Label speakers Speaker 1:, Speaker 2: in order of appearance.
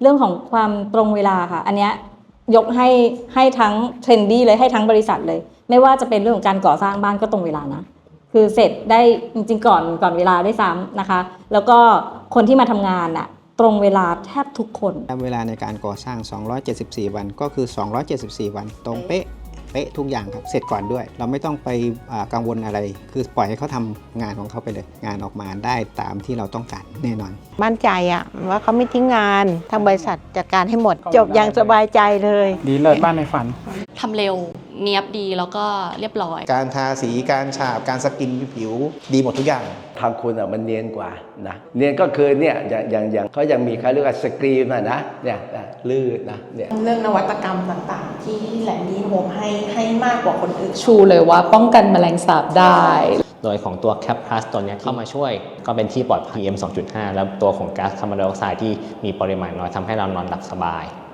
Speaker 1: เรื่องของความตรงเวลาค่ะ อันเนี้ยยกให้ให้ทั้งเทรนดี้เลยให้ทั้งบริษัทเลย ไม่ว่าจะเป็นเรื่องของการก่อสร้างบ้านก็ตรงเวลานะ คือเสร็จได้จริงๆก่อนก่อนเวลาได้วยซ้ำนะคะ แล้วก็คนที่มาทำงานอะตรงเวลาแทบทุกคน
Speaker 2: เวลาในการก่อสร้าง 274 วันก็คือ 274 วันตรงเป๊ะ เป๊ะทุกอย่างครับเสร็จก่อนด้วย เราไม่ต้องไปอ่ากังวลอะไร คือปล่อยให้เขาทำงานของเขาไปเลย งานออกมาได้ตามที่เราต้องการแน่นอน
Speaker 3: มั่นใจอะว่าเขาไม่ทิ้งงานทางบริษัทจัดการให้หมด จบอย่างสบายใจเลย
Speaker 4: ดีเลิศบ้านในฝัน
Speaker 5: ทำเร็ว เนียบดีแล้วก็เรียบร้อย
Speaker 6: การทาสีการฉาบการสกินผิวดีหมดทุกอย่าง
Speaker 7: ทางคุณอะมันเนียนกว่านะเนียนก็คือเนี่ยอย่างอย่างอย่างเขายังมีเขาเรียกว่าสกรีนอะนะเนี่ยนะลื่นนะเนี่ย
Speaker 8: เรื่องนวัตกรรมต่างๆ ที่แหลมดีนโฮมให้ให้มากกว่าคนอื่น
Speaker 9: ชูเลยว่าป้องกันแมลงสาบได้
Speaker 10: โดยของตัว Cap Plus ตัวเนี้ยเข้ามาช่วย ก็เป็นที่ปลอดภัย PM 2.5 แล้วตัวของก๊าซคาร์บอนไดออกไซด์ที่มีปริมาณน้อยทำให้เรานอนหลับสบาย